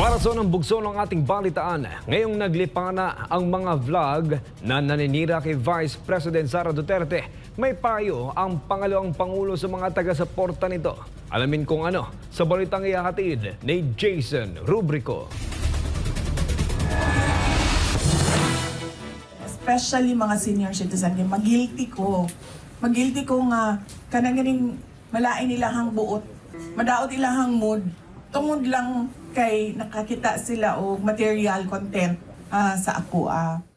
Para sa unang bugso ng ating balitaan, ngayong naglipa na ang mga vlog na naninira kay Vice President Sara Duterte. May payo ang pangalawang pangulo sa mga taga-suporta nito. Alamin kung ano sa balitang ihahatid ni Jason Rubrico. especially mga senior citizen, magilty ko. Magilty ko nga, kanang ganing malain ilahang buot. Madaot ilahang mood. Tungod lang kay nakakita sila og material content ah, sa ako. ah.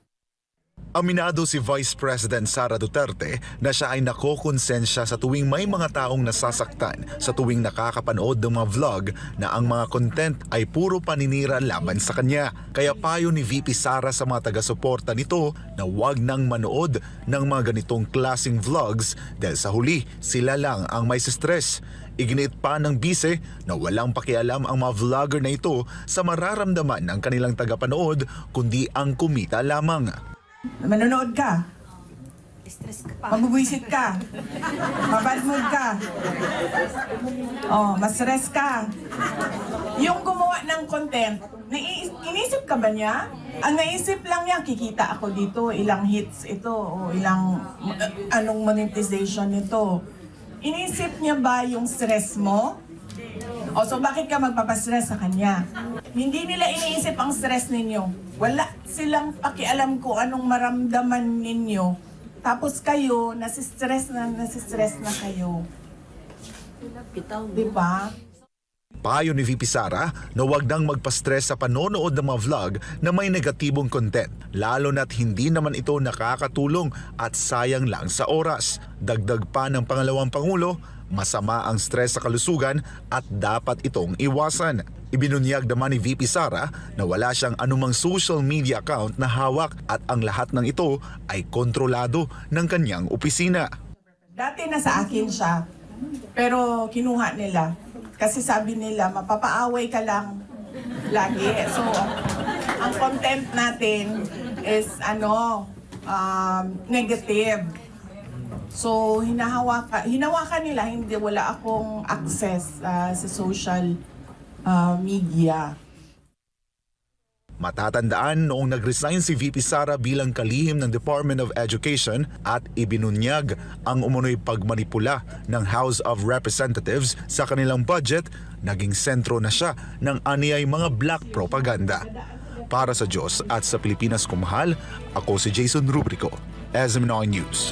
Aminado si Vice President Sara Duterte na siya ay nakokonsensya sa tuwing may mga taong nasasaktan sa tuwing nakakapanood ng mga vlog na ang mga content ay puro paninira laban sa kanya. Kaya payo ni VP Sara sa mga taga-suporta nito na huwag nang manood ng mga ganitong klasing vlogs dahil sa huli sila lang ang may stress. Iginit pa ng bise na walang pakialam ang mga vlogger na ito sa mararamdaman ng kanilang tagapanood kundi ang kumita lamang. Manonood ka, Stress ka pa. mabubuisit ka, mabad mood ka, oh, ma-stress ka. Yung gumawa ng content, inisip ka ba niya? Ang naisip lang niya, kikita ako dito, ilang hits ito, o ilang uh, anong monetization nito. Inisip niya ba yung stress mo? O so bakit ka magpapastress sa kanya? Hindi nila iniisip ang stress ninyo. Wala silang pakialam kung anong maramdaman ninyo. Tapos kayo, nasistress na nasistress na kayo. Di ba? Payo ni VP Sara na huwag nang magpa-stress sa panonood ng mga vlog na may negatibong content, lalo na't hindi naman ito nakakatulong at sayang lang sa oras. Dagdag pa ng pangalawang pangulo, masama ang stress sa kalusugan at dapat itong iwasan. Ibinunyag naman ni VP Sara na wala siyang anumang social media account na hawak at ang lahat ng ito ay kontrolado ng kanyang opisina. Dati na sa akin siya, pero kinuha nila. Kasi sabi nila, mapapaaway ka lang lagi. So, ang content natin is ano, um, negative. So, hinahawakan, hinawakan nila, hindi wala akong access ah, sa social ah, media. Matatandaan noong nag-resign si VP Sara bilang kalihim ng Department of Education at ibinunyag ang umunoy pagmanipula ng House of Representatives sa kanilang budget, naging sentro na siya ng aniyay mga black propaganda. Para sa Diyos at sa Pilipinas kumahal, ako si Jason Rubrico, SMNI News.